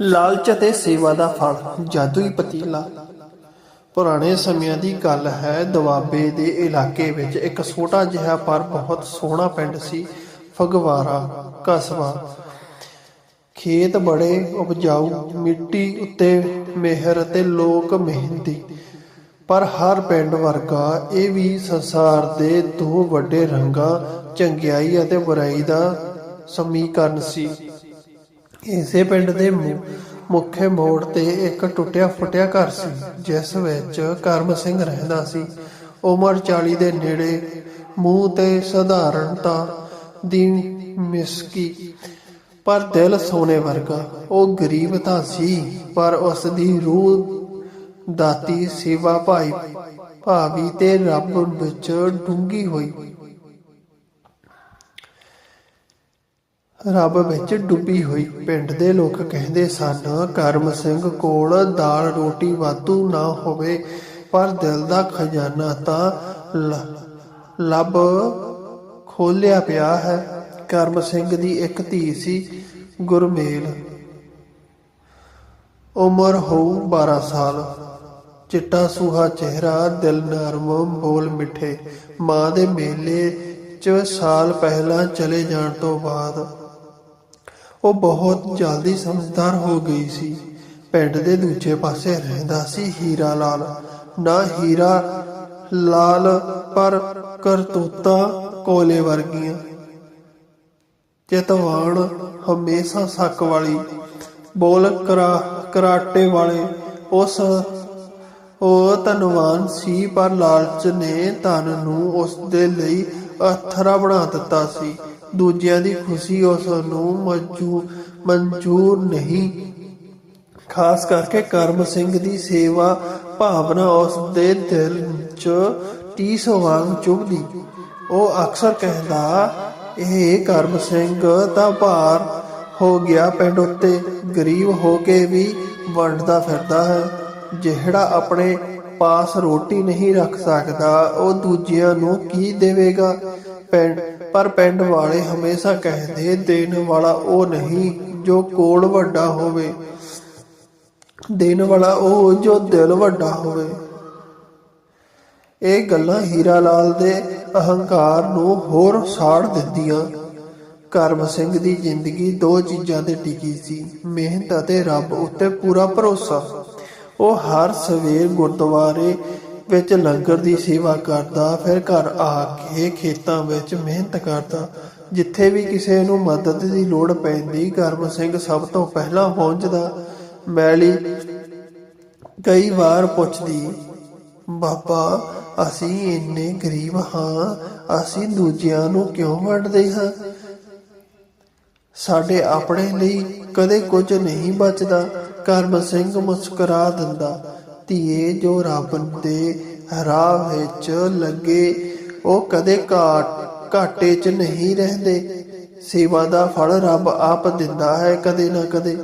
ਲਾਲਚ ਅਤੇ ਸੇਵਾ ਦਾ ਫਲ, ਜਾਦੂਈ ਪਤੀਲਾ। ਪੁਰਾਣੇ ਸਮਿਆਂ ਦੀ ਗੱਲ ਹੈ, ਦੁਆਬੇ ਦੇ ਇਲਾਕੇ ਵਿੱਚ ਇੱਕ ਛੋਟਾ ਜਿਹਾ ਪਰ ਬਹੁਤ ਸੋਹਣਾ ਪਿੰਡ ਸੀ, ਫਗਵਾਰਾ, ਕਸਬਾ। ਖੇਤ ਬੜੇ ਉਪਜਾਊ, ਮਿੱਟੀ ਉੱਤੇ ਮਿਹਰ ਅਤੇ ਲੋਕ ਮਿਹਨਤੀ। ਪਰ ਹਰ ਪਿੰਡ ਵਰਗਾ ਇਹ ਵੀ ਸੰਸਾਰ ਦੇ ਦੋ ਵੱਡੇ ਰੰਗਾਂ, ਚੰਗਿਆਈ ਅਤੇ ਬੁਰਾਈ ਦਾ ਸਮੀਕਰਨ ਸੀ। ਇਸੇ ਪਿੰਡ ਦੇ ਮੁ- ਮੁੱਖ ਮੋੜ ਤੇ ਇੱਕ ਟੁੱਟਿਆ ਫੁੱਟਿਆ ਘਰ ਸੀ, ਜਿਸ ਵਿੱਚ ਕਰਮ ਸਿੰਘ ਰਹਿੰਦਾ ਸੀ। ਉਮਰ 40 ਦੇ ਨੇੜੇ ਮੂੰਹ ਤੇ ਸਧਾਰਨਤਾ ਦੀ ਮਿਸਕੀ, ਪਰ ਦਿਲ ਸੋਨੇ ਵਰਗਾ। ਉਹ ਗਰੀਬ ਤਾਂ ਸੀ, ਪਰ ਉਸ ਦੀ ਰੂਹ ਦਾਤੀ ਸੇਵਾ ਭਾਈ, ਭਾਵੀ ਤੇ ਰੱਬ ਵਿੱਚ ਡੂੰਗੀ ਹੋਈ। ਰੱਬ ਵਿੱਚ ਡੁੱਬੀ ਹੋਈ। ਪਿੰਡ ਦੇ ਲੋਕ ਕਹਿੰਦੇ ਸਨ, ਕਰਮ ਸਿੰਘ ਕੋਲ ਦਾਲ ਰੋਟੀ ਵਾਧੂ ਨਾ ਹੋਵੇ, ਪਰ ਦਿਲ ਦਾ ਖਜ਼ਾਨਾ ਤਾਂ ਲੱਭ ਖੋਲਿਆ ਪਿਆ ਹੈ। ਕਰਮ ਸਿੰਘ ਦੀ ਇੱਕ ਧੀ ਸੀ ਗੁਰਮੇਲ। ਉਮਰ ਹੋਊ 12 ਸਾਲ। ਚਿੱਟਾ ਸੂਹਾ ਚਿਹਰਾ, ਦਿਲ ਨਰਮ, ਬੋਲ ਮਿੱਠੇ। ਮਾਂ ਦੇ ਮੇਲੇ ਚ ਸਾਲ ਪਹਿਲਾਂ ਚਲੇ ਜਾਣ ਤੋਂ ਬਾਅਦ ਉਹ ਬਹੁਤ ਜਲਦੀ ਸਮਝਦਾਰ ਹੋ ਗਈ ਸੀ। ਪਿੰਡ ਦੇ ਦੂਜੇ ਪਾਸੇ ਰਹਿੰਦਾ ਸੀ ਹੀਰਾ ਲਾਲ। ਨਾ ਹੀਰਾ ਲਾਲ, ਪਰ ਕਰਤੂਤਾਂ ਕੋਲੇ ਵਰਗੀਆਂ। ਚੇਤਵਾਨ ਹਮੇਸ਼ਾ ਸੱਕ ਵਾਲੀ, ਬੋਲ ਕਰਾ, ਕਰਾਟੇ ਵਾਲੇ। ਉਸ, ਉਹ ਧਨਵਾਨ ਸੀ, ਪਰ ਲਾਲਚ ਨੇ ਧਨ ਨੂੰ ਉਸ ਦੇ ਲਈ ਅਥਰਾ ਬਣਾ ਦਿੱਤਾ ਸੀ। ਦੂਜਿਆਂ ਦੀ ਖੁਸ਼ੀ ਉਸ ਨੂੰ ਮਨਜੂ ਮਨਜ਼ੂਰ ਨਹੀਂ। ਖਾਸ ਕਰਕੇ ਕਰਮ ਸਿੰਘ ਦੀ ਸੇਵਾ ਭਾਵਨਾ ਉਸ ਦੇ ਦਿਲ 'ਚ ਟੀਸ ਵਾਂਗ ਚੁਭਦੀ ਉਹ ਅਕਸਰ ਕਹਿੰਦਾ, ਇਹ ਕਰਮ ਸਿੰਘ ਦਾ ਭਾਰ ਹੋ ਗਿਆ ਪਿੰਡ ਉੱਤੇ, ਗਰੀਬ ਹੋ ਕੇ ਵੀ ਵੰਡਦਾ ਫਿਰਦਾ ਹੈ। ਜਿਹੜਾ ਆਪਣੇ ਪਾਸ ਰੋਟੀ ਨਹੀਂ ਰੱਖ ਸਕਦਾ, ਉਹ ਦੂਜਿਆਂ ਨੂੰ ਕੀ ਦੇਵੇਗਾ? ਪਿੰਡ ਪਰ ਪਿੰਡ ਵਾਲੇ ਹਮੇਸ਼ਾ ਕਹਿੰਦੇ ਦੇਣ ਵਾਲਾ ਉਹ ਨਹੀਂ ਜੋ ਕੋਲ ਵੱਡਾ ਹੋਵੇ। ਦੇਣ ਵਾਲਾ ਉਹ ਜੋ ਦਿਲ ਵੱਡਾ ਹੋਵੇ। ਇਹ ਗੱਲਾਂ ਹੀਰਾ ਲਾਲ ਦੇ ਅਹੰਕਾਰ ਨੂੰ ਹੋਰ ਸਾੜ ਦਿੰਦੀਆਂ। ਕਰਮ ਸਿੰਘ ਦੀ ਜ਼ਿੰਦਗੀ ਦੋ ਚੀਜ਼ਾਂ ਤੇ ਟਿਕੀ ਸੀ, ਮਿਹਨਤ ਅਤੇ ਰੱਬ ਉੱਤੇ ਪੂਰਾ ਭਰੋਸਾ। ਉਹ ਹਰ ਸਵੇਰ ਗੁਰਦੁਆਰੇ ਵਿੱਚ ਲੰਗਰ ਦੀ ਸੇਵਾ ਕਰਦਾ, ਫਿਰ ਘਰ ਆ ਕੇ ਖੇਤਾਂ ਵਿੱਚ ਮਿਹਨਤ ਕਰਦਾ। ਜਿੱਥੇ ਵੀ ਕਿਸੇ ਨੂੰ ਮਦਦ ਦੀ ਲੋੜ ਪੈਂਦੀ, ਕਰਮ ਸਿੰਘ ਸਭ ਤੋਂ ਪਹਿਲਾਂ ਪਹੁੰਚਦਾ। ਮੈਲੀ ਕਈ ਵਾਰ ਪੁੱਛਦੀ, ਬਾਬਾ, ਅਸੀਂ ਇੰਨੇ ਗਰੀਬ ਹਾਂ, ਅਸੀਂ ਦੂਜਿਆਂ ਨੂੰ ਕਿਉਂ ਵੰਡਦੇ ਹਾਂ? ਸਾਡੇ ਆਪਣੇ ਲਈ ਕਦੇ ਕੁਝ ਨਹੀਂ ਬਚਦਾ। ਕਰਮ ਸਿੰਘ ਮੁਸਕਰਾ ਦਿੰਦਾ। ਧੀਏ ਜੋ ਰੱਬ ਦੇ ਰਾਹ ਵਿੱਚ ਲੱਗੇ, ਉਹ ਕਦੇ ਘਾਟ, ਘਾਟੇ 'ਚ ਨਹੀਂ ਰਹਿੰਦੇ। ਸੇਵਾ ਦਾ ਫਲ ਰੱਬ ਆਪ ਦਿੰਦਾ ਹੈ ਕਦੇ ਨਾ ਕਦੇ।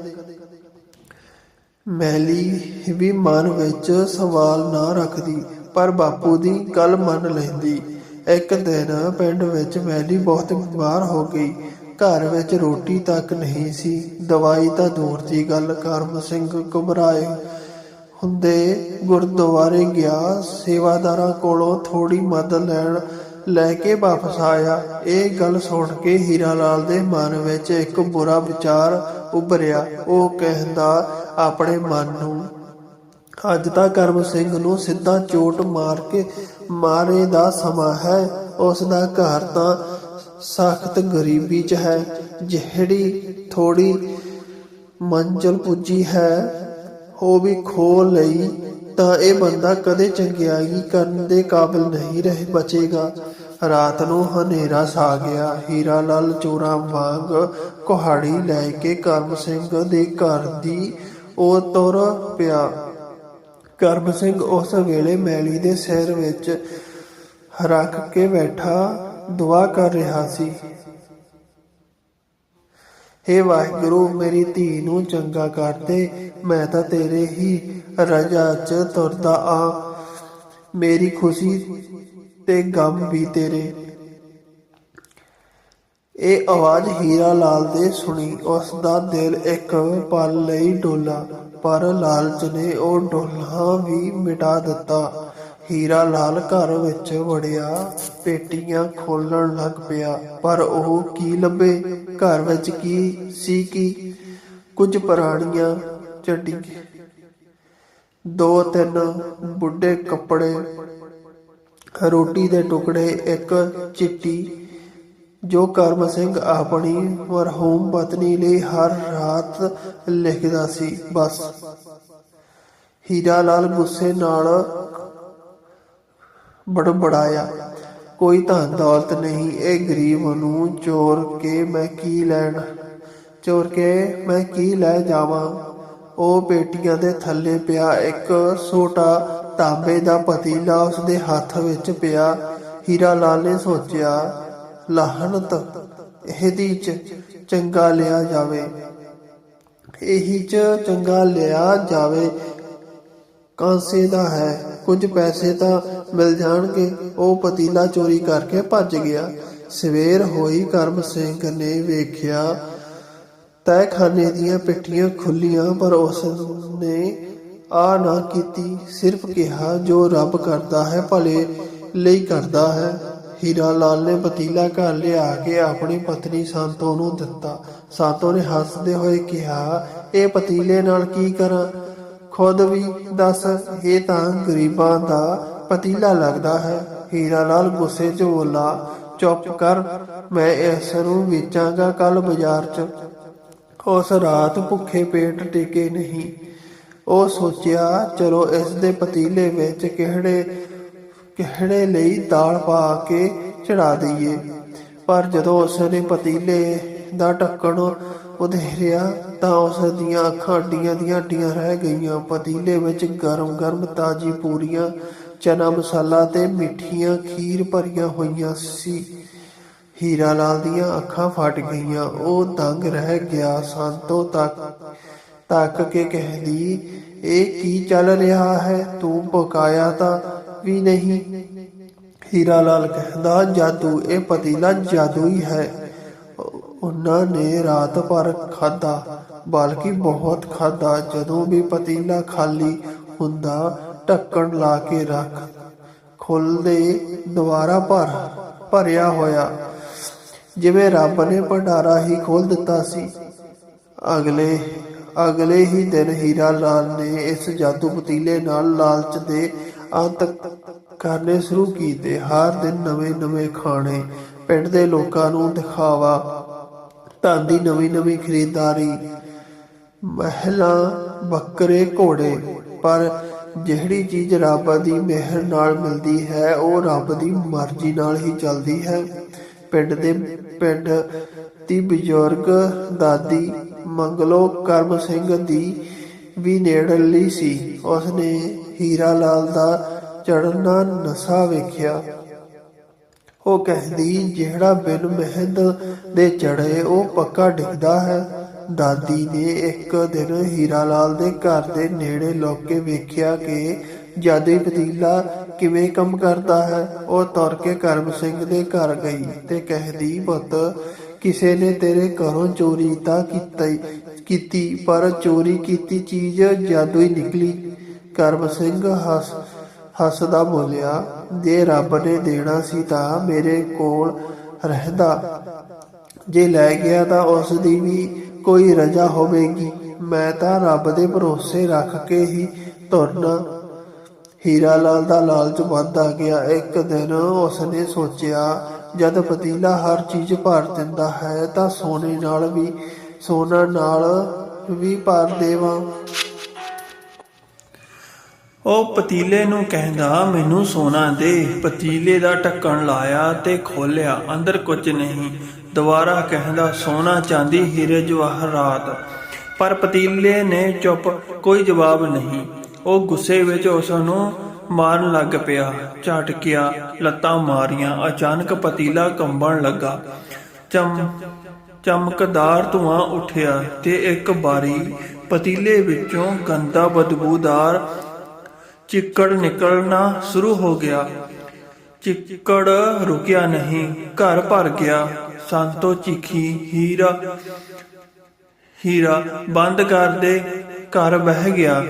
ਮੈਲੀ ਵੀ ਮਨ ਵਿੱਚ ਸਵਾਲ ਨਾ ਰੱਖਦੀ, ਪਰ ਬਾਪੂ ਦੀ ਗੱਲ ਮੰਨ ਲੈਂਦੀ। ਇੱਕ ਦਿਨ ਪਿੰਡ ਵਿੱਚ ਮੈਲੀ ਬਹੁਤ ਬਿਮਾਰ ਹੋ ਗਈ। ਘਰ ਵਿੱਚ ਰੋਟੀ ਤੱਕ ਨਹੀਂ ਸੀ। ਦਵਾਈ ਤਾਂ ਦੂਰ ਦੀ ਗੱਲ, ਕਰਮ ਸਿੰਘ ਘਬਰਾਏ। ਹੁੰਦੇ ਗੁਰਦੁਆਰੇ ਗਿਆ, ਸੇਵਾਦਾਰਾਂ ਕੋਲੋਂ ਥੋੜੀ ਮਦਦ ਲੈਣ ਲੈ ਕੇ ਵਾਪਸ ਆਇਆ। ਇਹ ਗੱਲ ਸੁਣ ਕੇ ਹੀਰਾ ਲਾਲ ਦੇ ਮਨ ਵਿੱਚ ਇੱਕ ਬੁਰਾ ਵਿਚਾਰ ਉੱਭਰਿਆ। ਉਹ ਕਹਿੰਦਾ, ਆਪਣੇ ਮਨ ਨੂੰ। ਅੱਜ ਤਾਂ ਕਰਮ ਸਿੰਘ ਨੂੰ ਸਿੱਧਾ ਚੋਟ ਮਾਰ ਕੇ ਮਾਰੇ ਦਾ ਸਮਾਂ ਹੈ। ਉਸ ਦਾ ਘਰ ਤਾਂ ਸਖਤ ਗਰੀਬੀ 'ਚ ਹੈ। ਜਿਹੜੀ ਥੋੜੀ ਮੰਜ਼ਲ ਪੁੱਜੀ ਹੈ ਉਹ ਵੀ ਖੋ ਲਈ, ਤਾਂ ਇਹ ਬੰਦਾ ਕਦੇ ਚੰਗਿਆਈ ਕਰਨ ਦੇ ਕਾਬਿਲ ਨਹੀਂ ਰਹਿ ਬਚੇਗਾ। ਰਾਤ ਨੂੰ ਹਨੇਰਾ ਸਾ ਗਿਆ, ਹੀਰਾ ਲਾਲ ਚੋਰਾਂ ਵਾਂਗ ਕੁਹਾੜੀ ਲੈ ਕੇ ਕਰਮ ਸਿੰਘ ਦੇ ਘਰ ਦੀ ਉਹ ਤੁਰ ਪਿਆ। ਕਰਮ ਸਿੰਘ ਉਸ ਵੇਲੇ ਮੈਲੀ ਦੇ ਸਿਰ ਵਿੱਚ ਰੱਖ ਕੇ ਬੈਠਾ, ਦੁਆ ਕਰ ਰਿਹਾ ਸੀ। ਹੇ ਵਾਹਿਗੁਰੂ, ਮੇਰੀ ਧੀ ਨੂੰ ਚੰਗਾ ਕਰ ਦੇ, ਮੈਂ ਤਾਂ ਤੇਰੇ ਹੀ ਰਜਾ 'ਚ ਤੁਰਦਾ ਆ। ਮੇਰੀ ਖੁਸ਼ੀ ਤੇ ਗਮ ਵੀ ਤੇਰੇ। ਇਹ ਆਵਾਜ਼ ਹੀਰਾ ਲਾਲ ਦੇ ਸੁਣੀ ਉਸ ਦਾ ਦਿਲ ਇੱਕ ਪਲ ਲਈ ਡੋਲਾ, ਪਰ ਲਾਲਚ ਨੇ ਉਹ ਡੋਲਾ ਵੀ ਮਿਟਾ ਦਿੱਤਾ। ਹੀਰਾ ਲਾਲ ਘਰ ਵਿੱਚ ਵੜਿਆ, ਪੇਟੀਆਂ ਖੋਲਣ ਲੱਗ ਪਿਆ। ਪਰ ਉਹ ਕੀ ਲੱਭੇ? ਘਰ ਵਿੱਚ ਕੀ ਸੀ ਕੀ? ਕੁਝ ਪੁਰਾਣੀਆਂ ਚੱਡੀ ਦੋ ਤਿੰਨ ਬੁੱਢੇ ਕੱਪੜੇ, ਰੋਟੀ ਦੇ ਟੁਕੜੇ, ਇੱਕ ਚਿੱਟੀ, ਜੋ ਕਰਮ ਸਿੰਘ ਆਪਣੀ ਮਰਹੂਮ ਪਤਨੀ ਲਈ ਹਰ ਰਾਤ ਲਿਖਦਾ ਸੀ। ਬਸ। ਹੀਰਾ ਲਾਲ ਗੁੱਸੇ ਨਾਲ ਬੜਬੜਾਇਆ ਕੋਈ ਧਨ ਦੌਲਤ ਨਹੀਂ, ਇਹ ਗਰੀਬ ਨੂੰ ਚੋਰ ਕੇ ਮੈਂ ਕੀ ਲੈਣ, ਚੋਰ ਕੇ ਮੈਂ ਕੀ ਲੈ ਜਾਵਾਂ। ਉਹ ਪੇਟੀਆਂ ਦੇ ਥੱਲੇ ਪਿਆ, ਇੱਕ ਛੋਟਾ ਤਾਂਬੇ ਦਾ ਪਤੀਲਾ ਉਸਦੇ ਹੱਥ ਵਿੱਚ ਪਿਆ। ਹੀਰਾ ਲਾਲ ਨੇ ਸੋਚਿਆ, ਲਾਹਨਤ ਇਹਦੀ ਚ ਚੰਗਾ ਲਿਆ ਜਾਵੇ। ਇਹੀ ਚ ਚੰਗਾ ਲਿਆ ਜਾਵੇ। ਕਾਂਸੇ ਦਾ ਹੈ। ਕੁਝ ਪੈਸੇ ਤਾਂ ਮਿਲ ਜਾਣਗੇ। ਉਹ ਪਤੀਲਾ ਚੋਰੀ ਕਰਕੇ ਭੱਜ ਗਿਆ। ਸਵੇਰ ਹੋਈ ਕਰਮ ਸਿੰਘ ਨੇ ਵੇਖਿਆ ਤੈਖਾਨੇ ਦੀਆਂ ਪਿੱਠੀਆਂ ਖੁੱਲੀਆਂ, ਪਰ ਉਸ ਨੇ ਆ ਨਾ ਕੀਤੀ। ਸਿਰਫ ਕਿਹਾ, ਜੋ ਰੱਬ ਕਰਦਾ ਹੈ, ਭਲੇ ਲਈ ਕਰਦਾ ਹੈ। ਹੀਰਾ ਲਾਲ ਨੇ ਪਤੀਲਾ ਘਰ ਲਿਆ ਕੇ ਆਪਣੀ ਪਤਨੀ ਸੰਤੋ ਨੂੰ ਦਿੱਤਾ। ਸੰਤੋ ਨੇ ਹੱਸਦੇ ਹੋਏ ਕਿਹਾ, ਇਹ ਪਤੀਲੇ ਨਾਲ ਕੀ ਕਰਾਂ? ਖੁਦ ਵੀ ਦੱਸ ਇਹ ਤਾਂ ਗਰੀਬਾਂ ਦਾ ਪਤੀਲਾ ਲੱਗਦਾ ਹੈ। ਹੀਰਾ ਲਾਲ ਗੁੱਸੇ 'ਚ ਬੋਲਾ, ਚੁੱਪ ਕਰ, ਮੈਂ ਇਸ ਨੂੰ ਵੇਚਾਂਗਾ ਕੱਲ ਬਾਜ਼ਾਰ 'ਚ। ਉਸ ਰਾਤ ਭੁੱਖੇ ਪੇਟ ਟਿਕੇ ਨਹੀਂ। ਉਹ ਸੋਚਿਆ, ਚਲੋ ਇਸ ਦੇ ਪਤੀਲੇ ਵਿੱਚ ਕਿਹੜੇ ਕਿਹੜੇ ਲਈ ਦਾਲ ਪਾ ਕੇ ਚੜਾ ਦਈਏ? ਪਰ ਜਦੋਂ ਉਸ ਨੇ ਪਤੀਲੇ ਦਾ ਢੱਕਣ ਉਧੇਰਿਆ ਤਾਂ ਉਸ ਦੀਆਂ ਅੱਖਾਂ ਅੱਡੀਆਂ ਦੀਆਂ ਅੱਡੀਆਂ ਰਹਿ ਗਈਆਂ। ਪਤੀਲੇ ਵਿੱਚ ਗਰਮ-ਗਰਮ ਤਾਜੀ ਪੂਰੀਆਂ, ਚਨਾ ਮਸਾਲਾ ਤੇ ਮਿੱਠੀਆਂ ਖੀਰ ਭਰੀਆਂ ਹੋਈਆਂ ਸੀ। ਹੀਰਾ ਲਾਲ ਦੀਆਂ ਅੱਖਾਂ ਫਟ ਗਈਆਂ। ਉਹ ਦੰਗ ਰਹਿ ਗਿਆ। ਸੰਤੋ ਤੱਕ ਤੱਕ ਕੇ ਕਹਿੰਦੀ, ਇਹ ਕੀ ਚੱਲ ਰਿਹਾ ਹੈ? ਤੂੰ ਪਕਾਇਆ ਤਾਂ ਵੀ ਨਹੀਂ? ਹੀਰਾ ਲਾਲ ਕਹਿੰਦਾ, ਜਾਦੂ, ਇਹ ਪਤੀਲਾ ਜਾਦੂਈ ਹੈ। ਉਹਨਾਂ ਨੇ ਰਾਤ ਭਰ ਖਾਦਾ ਬਲਕਿ ਬਹੁਤ ਖਾਦਾ ਜਦੋਂ ਵੀ ਪਤੀਲਾ ਖਾਲੀ ਹੁੰਦਾ, ਢੱਕਣ ਲਾ ਕੇ ਰੱਖ। ਖੁੱਲਦੇ ਦੁਬਾਰਾ ਭਰ, ਭਰਿਆ ਹੋਇਆ। ਜਿਵੇਂ ਰੱਬ ਨੇ ਭੰਡਾਰਾ ਹੀ ਖੋਲ ਦਿੱਤਾ ਸੀ। ਅਗਲੇ ਅਗਲੇ ਹੀ ਦਿਨ ਹੀਰਾ ਲਾਲ ਨੇ ਇਸ ਜਾਦੂ ਪਤੀਲੇ ਨਾਲ ਲਾਲਚ ਦੇ ਅੰਤ ਕਰਨੇ ਸ਼ੁਰੂ ਕੀਤੇ। ਹਰ ਦਿਨ ਨਵੇਂ-ਨਵੇਂ ਖਾਣੇ ਪਿੰਡ ਦੇ ਲੋਕਾਂ ਨੂੰ ਦਿਖਾਵਾ। ਧਨ ਦੀ ਨਵੀਂ-ਨਵੀਂ ਖਰੀਦਦਾਰੀ। ਮਹਿਲਾ ਬੱਕਰੇ ਘੋੜੇ, ਪਰ ਜਿਹੜੀ ਚੀਜ਼ ਰੱਬ ਦੀ ਮਿਹਰ ਨਾਲ ਮਿਲਦੀ ਹੈ, ਉਹ ਰੱਬ ਦੀ ਮਰਜ਼ੀ ਨਾਲ ਹੀ ਚੱਲਦੀ ਹੈ। ਪਿੰਡ ਦੇ ਪਿੰਡ ਦੀ ਬਜ਼ੁਰਗ ਦਾਦੀ ਮੰਗਲੋ ਕਰਮ ਸਿੰਘ ਦੀ ਵੀ ਨੇੜਲੀ ਸੀ। ਉਸਨੇ ਹੀਰਾ ਲਾਲ ਦਾ ਚੜਨਾ ਨਸ਼ਾ ਵੇਖਿਆ। ਉਹ ਕਹਿੰਦੀ, ਜਿਹੜਾ ਬਿਨ ਮਿਹਨਤ ਦੇ ਚੜੇ ਉਹ ਪੱਕਾ ਡਿੱਗਦਾ ਹੈ। ਦਾਦੀ ਨੇ ਇੱਕ ਦਿਨ ਹੀਰਾ ਲਾਲ ਦੇ ਘਰ ਦੇ ਨੇੜੇ ਲੁੱਕ ਵੇਖਿਆ ਕਿ ਜਾਦੂਈ ਪਤੀਲਾ ਕਿਵੇਂ ਕੰਮ ਕਰਦਾ ਹੈ, ਉਹ ਤੁਰ ਕੇ ਕਰਮ ਸਿੰਘ ਦੇ ਘਰ ਗਈ ਤੇ ਕਹਿੰਦੀ, ਪੁੱਤ, ਕਿਸੇ ਨੇ ਤੇਰੇ ਘਰੋਂ ਚੋਰੀ ਤਾਂ ਕੀਤਾ, ਕੀਤੀ, ਪਰ ਚੋਰੀ ਕੀਤੀ ਚੀਜ਼ ਜਾਦੂਈ ਨਿਕਲੀ। ਕਰਮ ਸਿੰਘ ਹੱਸ, ਹੱਸਦਾ ਬੋਲਿਆ ਜੇ ਰੱਬ ਨੇ ਦੇਣਾ ਸੀ ਤਾਂ ਮੇਰੇ ਕੋਲ ਰਹਿੰਦਾ। ਜੇ ਲੈ ਗਿਆ ਤਾਂ ਉਸ ਦੀ ਵੀ ਕੋਈ ਰਜਾ ਹੋਵੇਗੀ। ਮੈਂ ਤਾਂ ਰੱਬ ਦੇ ਭਰੋਸੇ ਰੱਖ ਕੇ ਹੀ ਤੁਰਨਾ। ਹੀਰਾ ਲਾਲ ਦਾ ਲਾਲਚ ਵੱਧਦਾ ਗਿਆ। ਇੱਕ ਦਿਨ ਉਸਨੇ ਸੋਚਿਆ, ਜਦ ਪਤੀਲਾ ਹਰ ਚੀਜ਼ ਭਰ ਦਿੰਦਾ ਹੈ ਤਾਂ ਸੋਨੇ ਨਾਲ ਵੀ, ਸੋਨਾ ਨਾਲ ਵੀ ਭਰ ਦੇਵਾਂ। ਉਹ ਪਤੀਲੇ ਨੂੰ ਕਹਿੰਦਾ, ਮੈਨੂੰ ਸੋਨਾ ਦੇ। ਪਤੀਲੇ ਦਾ ਢੱਕਣ ਲਾਇਆ ਤੇ ਖੋਲਿਆ ਅੰਦਰ ਕੁਝ ਨਹੀਂ। ਦੁਬਾਰਾ ਕਹਿੰਦਾ, ਸੋਨਾ ਚਾਂਦੀ, ਹੀਰੇ ਜਵਾਹਰਾਤ ਪਰ ਪਤੀਲੇ ਨੇ ਚੁੱਪ, ਕੋਈ ਜਵਾਬ ਨਹੀਂ। ਉਹ ਗੁੱਸੇ ਵਿੱਚ ਉਸ ਨੂੰ ਮਾਰਨ ਲੱਗ ਪਿਆ। ਝਟਕਿਆ, ਲੱਤਾਂ ਮਾਰੀਆਂ, ਅਚਾਨਕ ਪਤੀਲਾ ਕੰਬਣ ਲੱਗਾ। ਚਮ, ਚਮਕਦਾਰ ਧੂਆਂ ਉੱਠਿਆ ਤੇ ਇੱਕ ਬਾਰੀ ਪਤੀਲੇ ਵਿੱਚੋਂ ਗੰਦਾ ਬਦਬੂਦਾਰ ਚਿੱਕੜ ਨਿਕਲਣਾ ਸ਼ੁਰੂ ਹੋ ਗਿਆ। ਚਿੱਕੜ ਰੁਕਿਆ ਨਹੀਂ, ਘਰ ਭਰ ਗਿਆ। ਸੰਤੋ ਚੀਖੀ, ਹੀਰਾ ਹੀਰਾ, ਬੰਦ ਕਰ ਦੇ। ਘਰ ਬਹਿ ਗਿਆ।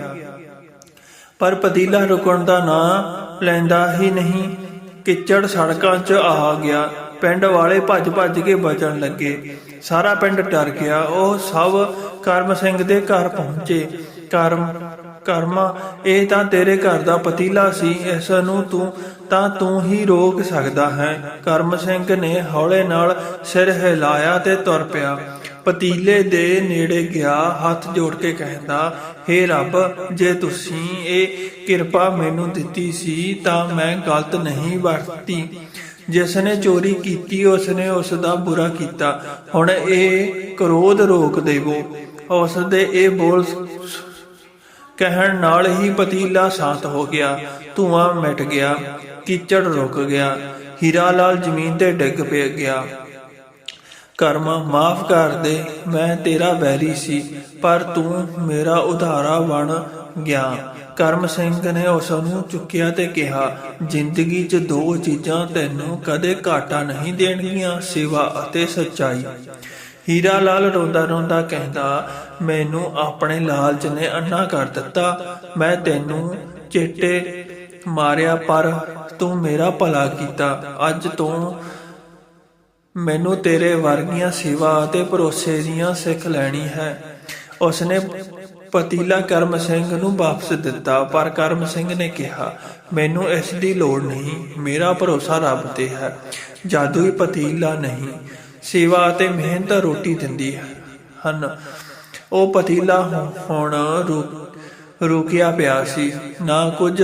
ਪਰ ਪਤੀਲਾ ਰੁਕਣ ਦਾ ਨਾਂ ਲੈਂਦਾ ਹੀ ਨਹੀਂ। ਕਿਚੜ ਸੜਕਾਂ 'ਚ ਆ ਗਿਆ। ਪਿੰਡ ਵਾਲੇ ਭੱਜ ਭੱਜ ਕੇ ਬਚਣ ਲੱਗੇ। ਸਾਰਾ ਪਿੰਡ ਡਰ ਗਿਆ। ਉਹ ਸਭ ਕਰਮ ਸਿੰਘ ਦੇ ਘਰ ਪਹੁੰਚੇ। ਕਰਮ ਕਰਮਾ, ਇਹ ਤਾਂ ਤੇਰੇ ਘਰ ਦਾ ਪਤੀਲਾ ਸੀ ਇਸ ਨੂੰ ਤੂੰ, ਤਾਂ ਤੂੰ ਹੀ ਰੋਕ ਸਕਦਾ ਹੈ। ਕਰਮ ਸਿੰਘ ਨੇ ਹੌਲੇ ਨਾਲ ਸਿਰ ਹਿਲਾਇਆ ਤੇ ਤੁਰ ਪਿਆ। ਪਤੀਲੇ ਦੇ ਨੇੜੇ ਗਿਆ, ਹੱਥ ਜੋੜ ਕੇ ਕਹਿੰਦਾ, ਹੇ ਰੱਬ, ਜੇ ਤੁਸੀਂ ਇਹ ਕਿਰਪਾ ਮੈਨੂੰ ਦਿੱਤੀ ਸੀ, ਤਾਂ ਮੈਂ ਗਲਤ ਨਹੀਂ ਵਰਤੀ। ਜਿਸ ਨੇ ਚੋਰੀ ਕੀਤੀ, ਉਸ ਨੇ ਉਸ ਦਾ ਬੁਰਾ ਕੀਤਾ। ਹੁਣ ਇਹ ਕਰੋਧ ਰੋਕ ਦੇਵੋ। ਉਸ ਦੇ ਇਹ ਬੋਲ ਕਹਿਣ ਨਾਲ ਹੀ ਪਤੀਲਾ ਸ਼ਾਂਤ ਹੋ ਗਿਆ, ਧੂਆਂ ਮਿਟ ਗਿਆ, ਕੀਚੜ ਰੁਕ ਗਿਆ, ਹੀਰਾ ਲਾਲ ਜ਼ਮੀਨ ਤੇ ਡਿੱਗ ਪਿਆ ਗਿਆ। ਕਰਮਾ, ਮਾਫ ਕਰ ਦੇ, ਮੈਂ ਤੇਰਾ ਵੈਰੀ ਸੀ, ਪਰ ਤੂੰ ਮੇਰਾ ਉਧਾਰਾ ਬਣ ਗਿਆ। ਕਰਮ ਸਿੰਘ ਨੇ ਉਸ ਨੂੰ ਚੁੱਕਿਆ ਤੇ ਕਿਹਾ, ਜ਼ਿੰਦਗੀ 'ਚ ਦੋ ਚੀਜ਼ਾਂ ਤੈਨੂੰ ਕਦੇ ਘਾਟਾ ਨਹੀਂ ਦੇਣਗੀਆਂ, ਸੇਵਾ ਅਤੇ ਸੱਚਾਈ। ਹੀਰਾ ਲਾਲ ਰੋਂਦਾ ਰੋਂਦਾ ਕਹਿੰਦਾ ਮੈਨੂੰ ਆਪਣੇ ਲਾਲਚ ਨੇ ਅੰਨਾ ਕਰ ਦਿੱਤਾ। ਮੈਂ ਤੈਨੂੰ ਚਿੱਟੇ ਮਾਰਿਆ, ਪਰ ਤੂੰ ਮੇਰਾ ਭਲਾ ਕੀਤਾ। ਅੱਜ ਤੋਂ ਮੈਨੂੰ ਤੇਰੇ ਵਰਗੀਆਂ ਸੇਵਾ ਅਤੇ ਭਰੋਸੇ ਦੀਆਂ ਸਿੱਖ ਲੈਣੀ ਹੈ। ਉਸਨੇ ਪਤੀਲਾ ਕਰਮ ਸਿੰਘ ਨੂੰ ਵਾਪਸ ਦਿੱਤਾ, ਪਰ ਕਰਮ ਸਿੰਘ ਨੇ ਕਿਹਾ, ਮੈਨੂੰ ਇਸ ਦੀ ਲੋੜ ਨਹੀਂ, ਮੇਰਾ ਭਰੋਸਾ ਰੱਬ ਤੇ ਹੈ। ਜਾਦੂਈ ਪਤੀਲਾ ਨਹੀਂ, ਸੇਵਾ ਅਤੇ ਮਿਹਨਤ ਰੋਟੀ ਦਿੰਦੀ ਹਨ। ਉਹ ਪਤੀਲਾ ਹੁਣ ਰੁਕ, ਰੁਕਿਆ ਪਿਆ ਸੀ। ਨਾ ਕੁਝ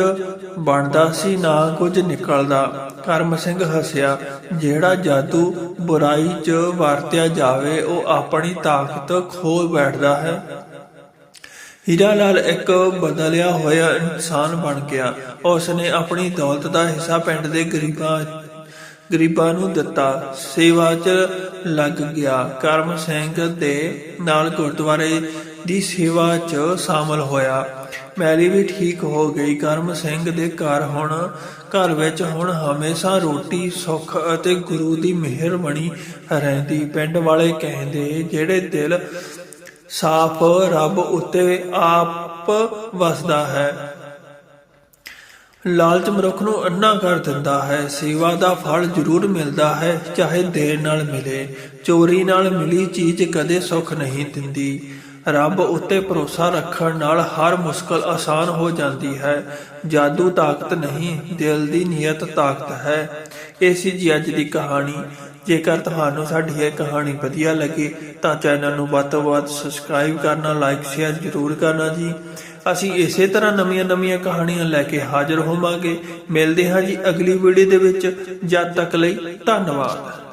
ਬਣਦਾ ਸੀ, ਨਾ ਕੁਝ ਨਿਕਲਦਾ। ਕਰਮ ਸਿੰਘ ਹੱਸਿਆ, ਜਿਹੜਾ ਜਾਦੂ ਬੁਰਾਈ 'ਚ ਵਰਤਿਆ ਜਾਵੇ, ਉਹ ਆਪਣੀ ਤਾਕਤ ਖੋ ਬੈਠਦਾ ਹੈ। ਹੀਰਾ ਲਾਲ ਇੱਕ ਬਦਲਿਆ ਹੋਇਆ ਇਨਸਾਨ ਬਣ ਗਿਆ। ਉਸ ਨੇ ਆਪਣੀ ਦੌਲਤ ਦਾ ਹਿੱਸਾ ਪਿੰਡ ਦੇ ਗਰੀਬਾਂ ਗਰੀਬਾਂ ਨੂੰ ਦਿੱਤਾ, ਸੇਵਾ 'ਚ ਲੱਗ ਗਿਆ। ਕਰਮ ਸਿੰਘ ਦੇ ਨਾਲ ਗੁਰਦੁਆਰੇ ਦੀ ਸੇਵਾ 'ਚ ਸ਼ਾਮਲ ਹੋਇਆ। ਮੈਰੀ ਵੀ ਠੀਕ ਹੋ ਗਈ। ਕਰਮ ਸਿੰਘ ਦੇ ਘਰ ਹੁਣ, ਘਰ ਵਿੱਚ ਹੁਣ ਹਮੇਸ਼ਾ ਰੋਟੀ, ਸੁੱਖ ਅਤੇ ਗੁਰੂ ਦੀ ਮਿਹਰ ਬਣੀ ਰਹਿੰਦੀ। ਪਿੰਡ ਵਾਲੇ ਕਹਿੰਦੇ, ਜਿਹੜੇ ਦਿਲ ਸਾਫ਼ ਰੱਬ ਉੱਤੇ ਆਪ ਵਸਦਾ ਹੈ ਲਾਲਚ ਮਨੁੱਖ ਨੂੰ ਅੰਨਾ ਕਰ ਦਿੰਦਾ ਹੈ। ਸੇਵਾ ਦਾ ਫਲ ਜ਼ਰੂਰ ਮਿਲਦਾ ਹੈ, ਚਾਹੇ ਦੇਰ ਨਾਲ ਮਿਲੇ। ਚੋਰੀ ਨਾਲ ਮਿਲੀ ਚੀਜ਼ ਕਦੇ ਸੁੱਖ ਨਹੀਂ ਦਿੰਦੀ। ਰੱਬ ਉੱਤੇ ਭਰੋਸਾ ਰੱਖਣ ਨਾਲ ਹਰ ਮੁਸ਼ਕਲ ਆਸਾਨ ਹੋ ਜਾਂਦੀ ਹੈ। ਜਾਦੂ ਤਾਕਤ ਨਹੀਂ, ਦਿਲ ਦੀ ਨੀਅਤ ਤਾਕਤ ਹੈ। ਇਹ ਸੀ ਜੀ ਅੱਜ ਦੀ ਕਹਾਣੀ। ਜੇਕਰ ਤੁਹਾਨੂੰ ਸਾਡੀ ਇਹ ਕਹਾਣੀ ਵਧੀਆ ਲੱਗੀ, ਤਾਂ ਚੈਨਲ ਨੂੰ ਵੱਧ ਤੋਂ ਵੱਧ ਸਬਸਕ੍ਰਾਈਬ ਕਰਨਾ ਲਾਈਕ ਸ਼ੇਅਰ ਜ਼ਰੂਰ ਕਰਨਾ ਜੀ। ਅਸੀਂ ਇਸੇ ਤਰ੍ਹਾਂ ਨਵੀਆਂ-ਨਵੀਆਂ ਕਹਾਣੀਆਂ ਲੈ ਕੇ ਹਾਜ਼ਰ ਹੋਵਾਂਗੇ। ਮਿਲਦੇ ਹਾਂ ਜੀ ਅਗਲੀ ਵੀਡੀਓ ਦੇ ਵਿੱਚ। ਜਦ ਤੱਕ ਲਈ ਧੰਨਵਾਦ।